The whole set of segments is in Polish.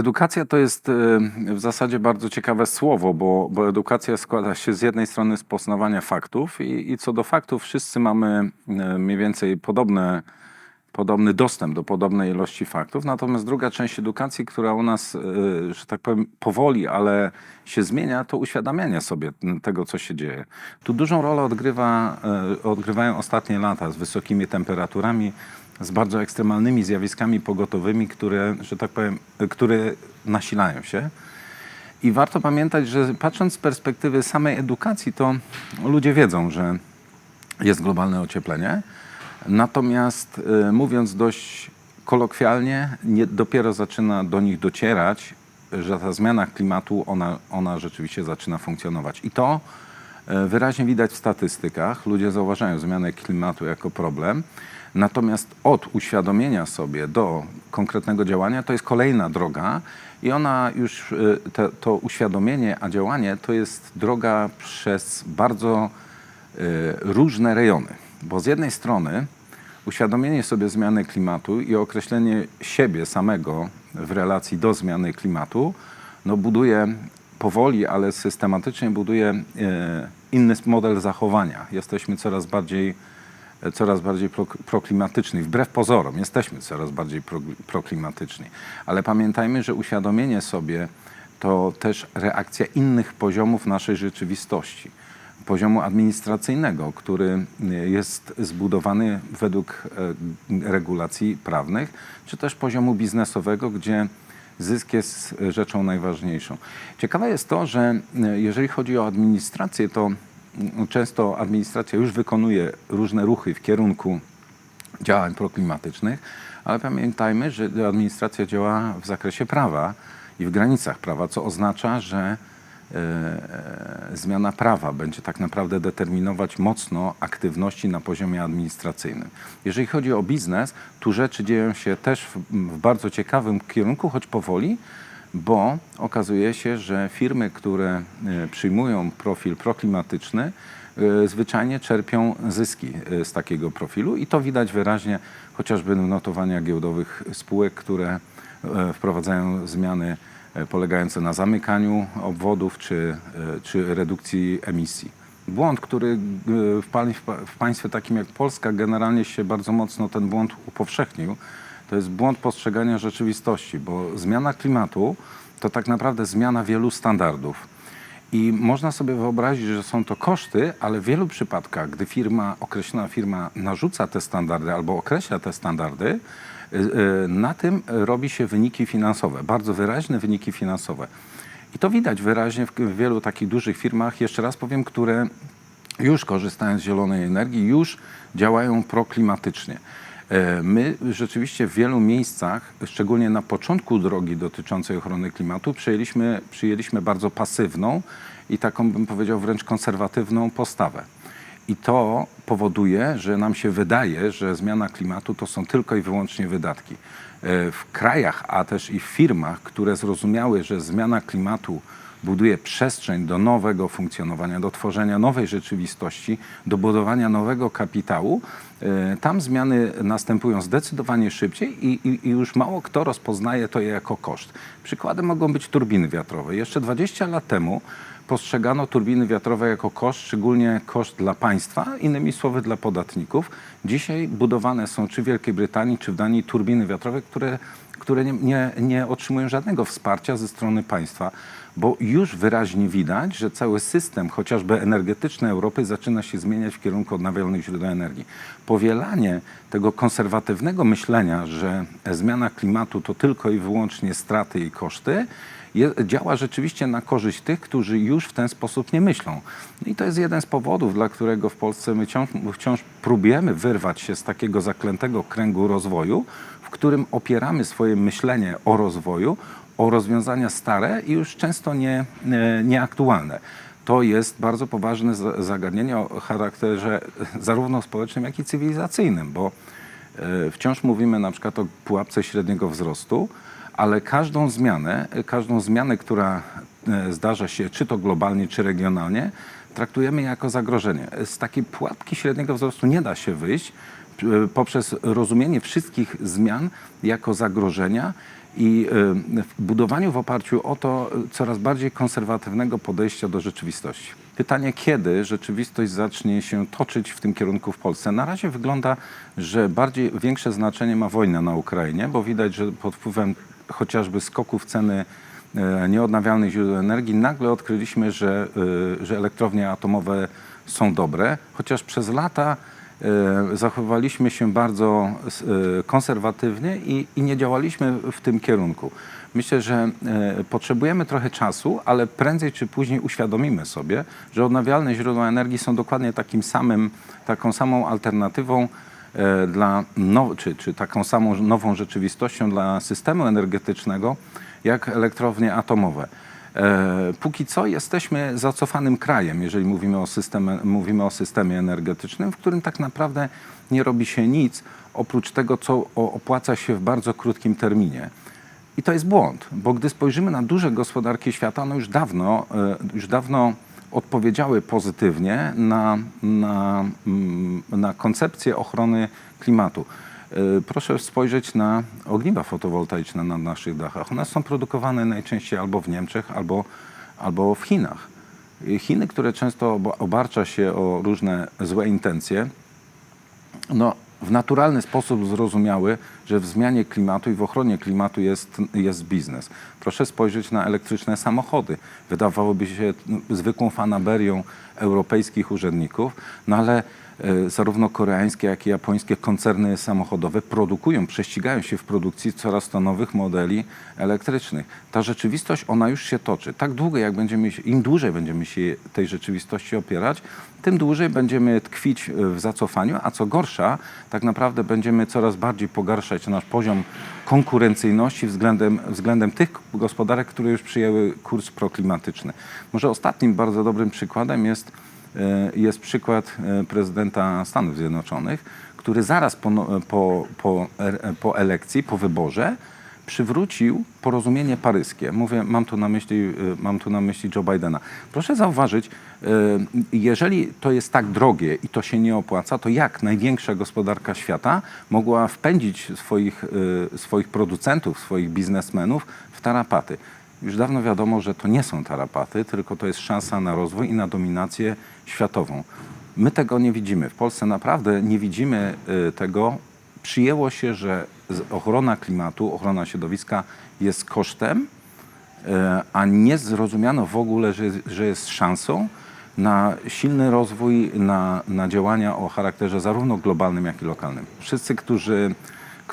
Edukacja to jest e, w zasadzie bardzo ciekawe słowo, bo, bo edukacja składa się z jednej strony z poznawania faktów i, i co do faktów wszyscy mamy e, mniej więcej podobne, podobny dostęp do podobnej ilości faktów. Natomiast druga część edukacji, która u nas, e, że tak powiem, powoli, ale się zmienia, to uświadamianie sobie tego, co się dzieje. Tu dużą rolę odgrywa, e, odgrywają ostatnie lata z wysokimi temperaturami, z bardzo ekstremalnymi zjawiskami pogotowymi, które, że tak powiem, e, które nasilają się. I warto pamiętać, że patrząc z perspektywy samej edukacji, to ludzie wiedzą, że jest globalne ocieplenie. Natomiast y, mówiąc dość kolokwialnie, nie, dopiero zaczyna do nich docierać, że ta zmiana klimatu, ona, ona rzeczywiście zaczyna funkcjonować. I to y, wyraźnie widać w statystykach. Ludzie zauważają zmianę klimatu jako problem. Natomiast od uświadomienia sobie do konkretnego działania to jest kolejna droga i ona już, y, te, to uświadomienie, a działanie to jest droga przez bardzo y, różne rejony. Bo z jednej strony uświadomienie sobie zmiany klimatu i określenie siebie samego w relacji do zmiany klimatu no buduje powoli, ale systematycznie buduje y, inny model zachowania. Jesteśmy coraz bardziej coraz bardziej pro, proklimatyczni. Wbrew pozorom jesteśmy coraz bardziej pro, proklimatyczni. Ale pamiętajmy, że uświadomienie sobie to też reakcja innych poziomów naszej rzeczywistości. Poziomu administracyjnego, który jest zbudowany według e, regulacji prawnych, czy też poziomu biznesowego, gdzie zysk jest rzeczą najważniejszą. Ciekawe jest to, że jeżeli chodzi o administrację, to często administracja już wykonuje różne ruchy w kierunku działań proklimatycznych, ale pamiętajmy, że administracja działa w zakresie prawa i w granicach prawa, co oznacza, że zmiana prawa będzie tak naprawdę determinować mocno aktywności na poziomie administracyjnym. Jeżeli chodzi o biznes, tu rzeczy dzieją się też w, w bardzo ciekawym kierunku, choć powoli, bo okazuje się, że firmy, które e, przyjmują profil proklimatyczny, e, zwyczajnie czerpią zyski e, z takiego profilu i to widać wyraźnie chociażby w notowaniach giełdowych spółek, które wprowadzają zmiany polegające na zamykaniu obwodów czy, czy redukcji emisji. Błąd, który w, w państwie takim jak Polska generalnie się bardzo mocno ten błąd upowszechnił, to jest błąd postrzegania rzeczywistości, bo zmiana klimatu to tak naprawdę zmiana wielu standardów. I można sobie wyobrazić, że są to koszty, ale w wielu przypadkach, gdy firma, określona firma narzuca te standardy albo określa te standardy, na tym robi się wyniki finansowe, bardzo wyraźne wyniki finansowe. I to widać wyraźnie w wielu takich dużych firmach, jeszcze raz powiem, które już korzystają z zielonej energii, już działają proklimatycznie. E, my rzeczywiście w wielu miejscach, szczególnie na początku drogi dotyczącej ochrony klimatu, przyjęliśmy, przyjęliśmy bardzo pasywną i taką, bym powiedział, wręcz konserwatywną postawę. I to powoduje, że nam się wydaje, że zmiana klimatu to są tylko i wyłącznie wydatki. E, w krajach, a też i w firmach, które zrozumiały, że zmiana klimatu buduje przestrzeń do nowego funkcjonowania, do tworzenia nowej rzeczywistości, do budowania nowego kapitału, e, tam zmiany następują zdecydowanie szybciej i, i, i, już mało kto rozpoznaje to jako koszt. Przykładem mogą być turbiny wiatrowe. Jeszcze 20 lat temu postrzegano turbiny wiatrowe jako koszt, szczególnie koszt dla państwa, innymi słowy dla podatników. Dzisiaj budowane są czy w Wielkiej Brytanii, czy w Danii turbiny wiatrowe, które, które nie, nie, nie otrzymują żadnego wsparcia ze strony państwa bo już wyraźnie widać, że cały system, chociażby energetyczny Europy, zaczyna się zmieniać w kierunku odnawialnych źródeł energii. Powielanie tego konserwatywnego myślenia, że zmiana klimatu to tylko i wyłącznie straty i koszty, je, działa rzeczywiście na korzyść tych, którzy już w ten sposób nie myślą. I to jest jeden z powodów, dla którego w Polsce my wciąż, wciąż próbujemy wyrwać się z takiego zaklętego kręgu rozwoju, w którym opieramy swoje myślenie o rozwoju o rozwiązania stare i już często nie, nieaktualne. To jest bardzo poważne zagadnienie o charakterze zarówno społecznym, jak i cywilizacyjnym, bo e, wciąż mówimy na przykład o pułapce średniego wzrostu, ale każdą zmianę, każdą zmianę, która e, zdarza się czy to globalnie, czy regionalnie, traktujemy jako zagrożenie. Z takiej pułapki średniego wzrostu nie da się wyjść e, poprzez rozumienie wszystkich zmian jako zagrożenia i e, w budowaniu w oparciu o to e, coraz bardziej konserwatywnego podejścia do rzeczywistości. Pytanie, kiedy rzeczywistość zacznie się toczyć w tym kierunku w Polsce? Na razie wygląda, że bardziej większe znaczenie ma wojna na Ukrainie, bo widać, że pod wpływem chociażby skoków ceny e, nieodnawialnych źródeł energii nagle odkryliśmy, że, że elektrownie atomowe są dobre, chociaż przez lata zachowaliśmy się bardzo e, konserwatywnie i, i nie działaliśmy w tym kierunku. Myślę, że e, potrzebujemy trochę czasu, ale prędzej czy później uświadomimy sobie, że odnawialne źródła energii są dokładnie takim samym, taką samą alternatywą e, dla, now, czy, czy taką samą nową rzeczywistością dla systemu energetycznego, jak elektrownie atomowe. E, Póki co jesteśmy zacofanym krajem, jeżeli mówimy o, systemie, mówimy o systemie energetycznym, w którym tak naprawdę nie robi się nic oprócz tego, co opłaca się w bardzo krótkim terminie. I to jest błąd, bo gdy spojrzymy na duże gospodarki świata, one już dawno, e, już dawno odpowiedziały pozytywnie na, na, mm, na koncepcję ochrony klimatu. E, Proszę spojrzeć na ogniwa fotowoltaiczne na naszych dachach. One są produkowane najczęściej albo w Niemczech, albo, albo w Chinach. I Chiny, które często oba- obarcza się o różne złe intencje, no, w naturalny sposób zrozumiały, że w zmianie klimatu i w ochronie klimatu jest, jest biznes. Proszę spojrzeć na elektryczne samochody. Wydawałoby się no, zwykłą fanaberią europejskich urzędników, no ale e, zarówno koreańskie, jak i japońskie koncerny samochodowe produkują, prześcigają się w produkcji coraz to nowych modeli elektrycznych. Ta rzeczywistość, ona już się toczy. Tak długo, jak będziemy, im dłużej będziemy się tej rzeczywistości opierać, tym dłużej będziemy tkwić e, w zacofaniu, a co gorsza, tak naprawdę będziemy coraz bardziej pogarszać nasz poziom konkurencyjności względem, względem tych gospodarek, które już przyjęły kurs proklimatyczny. Może ostatnim bardzo dobrym przykładem jest, e, jest przykład e, prezydenta Stanów Zjednoczonych, który zaraz po, no- po, po, e, po elekcji, po wyborze, przywrócił porozumienie paryskie. Mówię, mam tu na myśli, y, mam tu na myśli Joe Bidena. Proszę zauważyć, jeżeli to jest tak drogie i to się nie opłaca, to jak największa gospodarka świata mogła wpędzić swoich, swoich producentów, swoich biznesmenów w tarapaty? Już dawno wiadomo, że to nie są tarapaty, tylko to jest szansa na rozwój i na dominację światową. My tego nie widzimy. W Polsce naprawdę nie widzimy y, tego, przyjęło się, że ochrona klimatu, ochrona środowiska jest kosztem, e, a nie zrozumiano w ogóle, że, że jest szansą na silny rozwój, na, na działania o charakterze zarówno globalnym, jak i lokalnym. Wszyscy, którzy,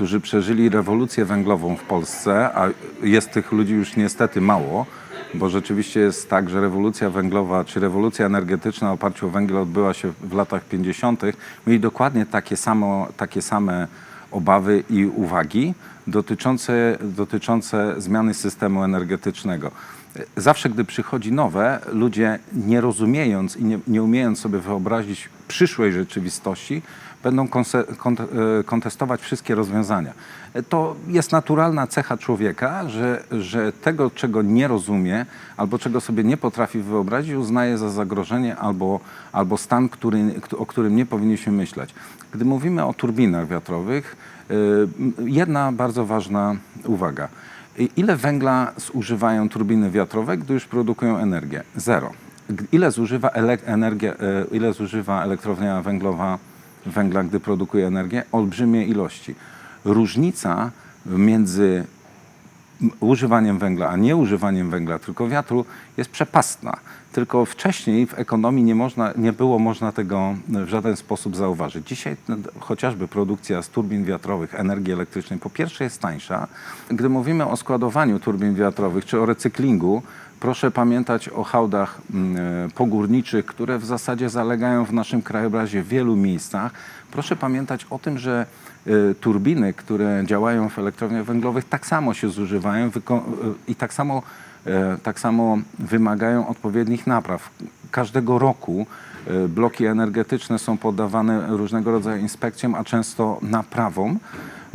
którzy przeżyli rewolucję węglową w Polsce, a jest tych ludzi już niestety mało, bo rzeczywiście jest tak, że rewolucja węglowa czy rewolucja energetyczna w oparciu o węgiel odbyła się w latach 50., mieli dokładnie takie, samo, takie same obawy i uwagi dotyczące, dotyczące zmiany systemu energetycznego. Zawsze, gdy przychodzi nowe, ludzie nie rozumiejąc i nie, nie umiejąc sobie wyobrazić przyszłej rzeczywistości, będą e, kontestować wszystkie rozwiązania. E, To jest naturalna cecha człowieka, że, że tego, czego nie rozumie albo czego sobie nie potrafi wyobrazić, uznaje za zagrożenie albo, albo stan, który, o którym nie powinniśmy myśleć. Gdy mówimy o turbinach wiatrowych, y, jedna bardzo ważna uwaga. Ile węgla zużywają turbiny wiatrowe, gdy już produkują energię? Zero. Ile zużywa, ele- energię, e, ile zużywa elektrownia węglowa węgla, gdy produkuje energię? Olbrzymie ilości. Różnica między używaniem węgla, a nie używaniem węgla, tylko wiatru, jest przepastna. Tylko wcześniej w ekonomii nie, można, nie było można tego w żaden sposób zauważyć. Dzisiaj chociażby produkcja z turbin wiatrowych, energii elektrycznej, po pierwsze jest tańsza. Gdy mówimy o składowaniu turbin wiatrowych czy o recyklingu, proszę pamiętać o hałdach mm, e, pogórniczych, które w zasadzie zalegają w naszym krajobrazie w wielu miejscach. Proszę pamiętać o tym, że e, turbiny, które działają w elektrowniach węglowych, tak samo się zużywają e, i tak samo, tak samo wymagają odpowiednich napraw. Każdego roku e, bloki energetyczne są poddawane różnego rodzaju inspekcjom, a często naprawom,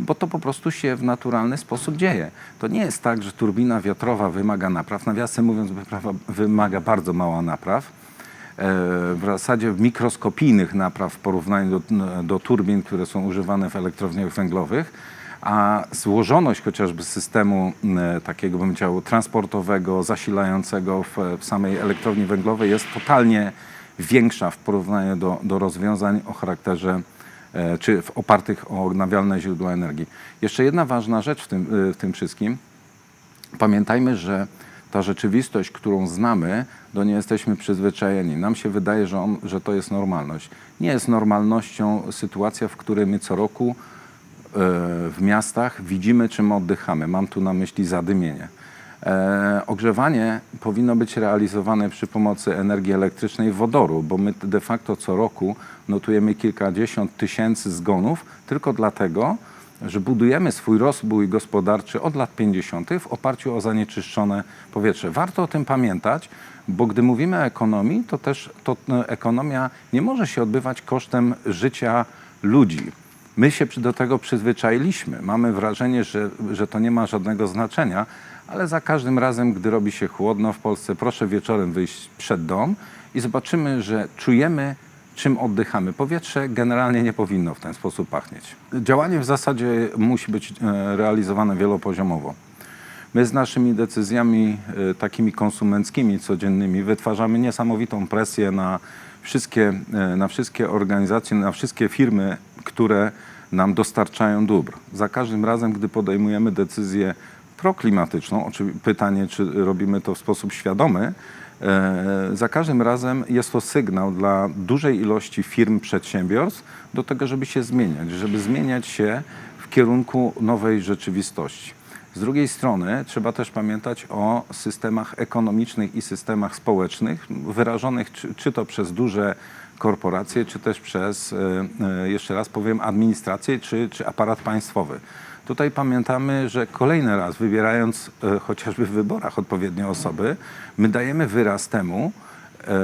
bo to po prostu się w naturalny sposób dzieje. To nie jest tak, że turbina wiatrowa wymaga napraw. Nawiasem mówiąc, wymaga bardzo mało napraw w zasadzie mikroskopijnych napraw w porównaniu do, do turbin, które są używane w elektrowniach węglowych, a złożoność chociażby systemu m, takiego, bym powiedział, transportowego, zasilającego w, w samej elektrowni węglowej jest totalnie większa w porównaniu do, do rozwiązań o charakterze e, czy opartych o odnawialne źródła energii. Jeszcze jedna ważna rzecz w tym, e, w tym wszystkim. Pamiętajmy, że ta rzeczywistość, którą znamy, do niej jesteśmy przyzwyczajeni. Nam się wydaje, że, on, że to jest normalność. Nie jest normalnością sytuacja, w której my co roku e, w miastach widzimy, czym oddychamy. Mam tu na myśli zadymienie. E, ogrzewanie powinno być realizowane przy pomocy energii elektrycznej wodoru, bo my de facto co roku notujemy kilkadziesiąt tysięcy zgonów tylko dlatego, że budujemy swój rozwój gospodarczy od lat 50. w oparciu o zanieczyszczone powietrze. Warto o tym pamiętać, bo gdy mówimy o ekonomii, to też to, e, ekonomia nie może się odbywać kosztem życia ludzi. My się do tego przyzwyczailiśmy. Mamy wrażenie, że, że to nie ma żadnego znaczenia, ale za każdym razem, gdy robi się chłodno w Polsce, proszę wieczorem wyjść przed dom i zobaczymy, że czujemy, czym oddychamy. Powietrze generalnie nie powinno w ten sposób pachnieć. Działanie w zasadzie musi być e, realizowane wielopoziomowo. My z naszymi decyzjami e, takimi konsumenckimi, codziennymi wytwarzamy niesamowitą presję na wszystkie, e, na wszystkie organizacje, na wszystkie firmy, które nam dostarczają dóbr. Za każdym razem, gdy podejmujemy decyzję proklimatyczną, pytanie, czy robimy to w sposób świadomy, e, za każdym razem jest to sygnał dla dużej ilości firm, przedsiębiorstw do tego, żeby się zmieniać, żeby zmieniać się w kierunku nowej rzeczywistości. Z drugiej strony trzeba też pamiętać o systemach ekonomicznych i systemach społecznych, wyrażonych czy, czy to przez duże korporacje, czy też przez, e, e, jeszcze raz powiem, administrację czy, czy aparat państwowy. Tutaj pamiętamy, że kolejny raz, wybierając e, chociażby w wyborach odpowiednie osoby, my dajemy wyraz temu,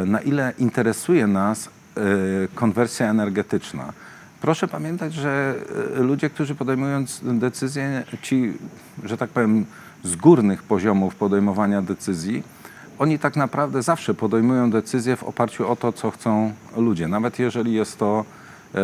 na ile interesuje nas konwersja energetyczna. Proszę pamiętać, że ludzie, którzy podejmując decyzje, ci, że tak powiem, z górnych poziomów podejmowania decyzji, oni tak naprawdę zawsze podejmują decyzje w oparciu o to, co chcą ludzie. Nawet jeżeli jest to e,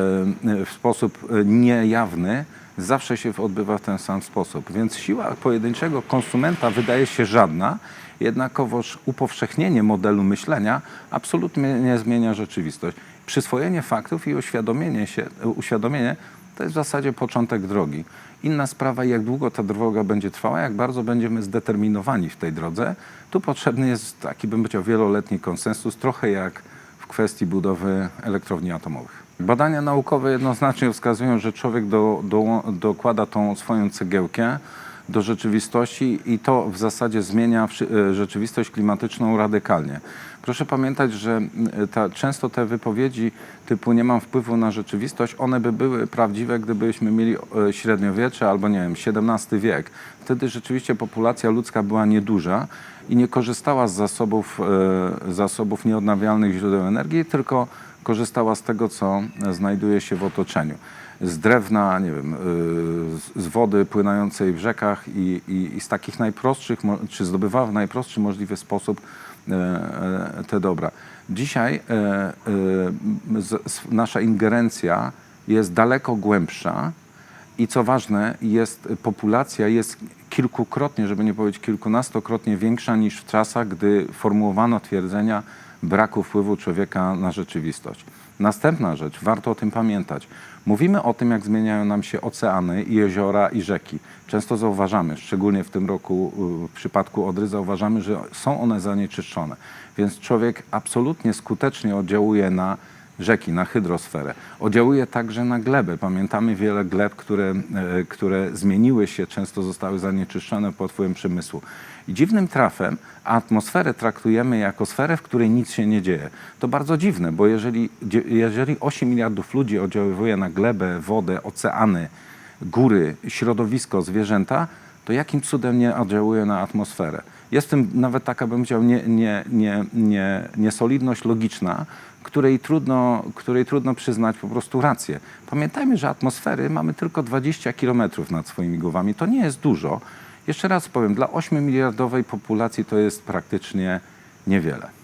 w sposób e, niejawny, zawsze się odbywa w ten sam sposób. Więc siła pojedynczego konsumenta wydaje się żadna, jednakowoż upowszechnienie modelu myślenia absolutnie nie zmienia rzeczywistość. Przyswojenie faktów i uświadomienie się, uświadomienie to jest w zasadzie początek drogi. Inna sprawa, jak długo ta droga będzie trwała, jak bardzo będziemy zdeterminowani w tej drodze. Tu potrzebny jest taki, bym powiedział, wieloletni konsensus, trochę jak w kwestii budowy elektrowni atomowych. Badania naukowe jednoznacznie wskazują, że człowiek do, do, dokłada tą swoją cegiełkę do rzeczywistości i to w zasadzie zmienia e, rzeczywistość klimatyczną radykalnie. Proszę pamiętać, że e, ta, często te wypowiedzi typu nie mam wpływu na rzeczywistość, one by były prawdziwe, gdybyśmy mieli e, średniowiecze albo nie wiem, XVII wiek. Wtedy rzeczywiście populacja ludzka była nieduża i nie korzystała z zasobów, zasobów nieodnawialnych źródeł energii, tylko korzystała z tego, co znajduje się w otoczeniu. Z drewna, nie wiem, y, z- wody płynącej w rzekach i, i, i z takich najprostszych, czy zdobywała w najprostszy możliwy sposób e, e, te dobra. Dzisiaj e, nasza ingerencja jest daleko głębsza i co ważne, jest, populacja jest kilkukrotnie, żeby nie powiedzieć kilkunastokrotnie większa niż w czasach, gdy formułowano twierdzenia braku wpływu człowieka na rzeczywistość. Następna rzecz, warto o tym pamiętać. Mówimy o tym, jak zmieniają nam się oceany, i jeziora i rzeki. Często zauważamy, szczególnie w tym roku y, w przypadku Odry, zauważamy, że są one zanieczyszczone. Więc człowiek absolutnie skutecznie oddziałuje na rzeki, na hydrosferę. Oddziałuje także na glebę. Pamiętamy wiele gleb, które, e, które zmieniły się, często zostały zanieczyszczone pod wpływem przemysłu. I dziwnym trafem atmosferę traktujemy jako sferę, w której nic się nie dzieje. To bardzo dziwne, bo jeżeli, jeżeli 8 miliardów ludzi oddziaływuje na glebę, wodę, oceany, góry, środowisko, zwierzęta, to jakim cudem nie oddziałuje na atmosferę? Jest w tym nawet taka, bym powiedział, nie, nie, nie, nie, niesolidność logiczna, której trudno, której trudno przyznać po prostu rację. Pamiętajmy, że atmosfery mamy tylko 20 km nad swoimi głowami. To nie jest dużo. Jeszcze raz powiem, dla 8 miliardowej populacji to jest praktycznie niewiele.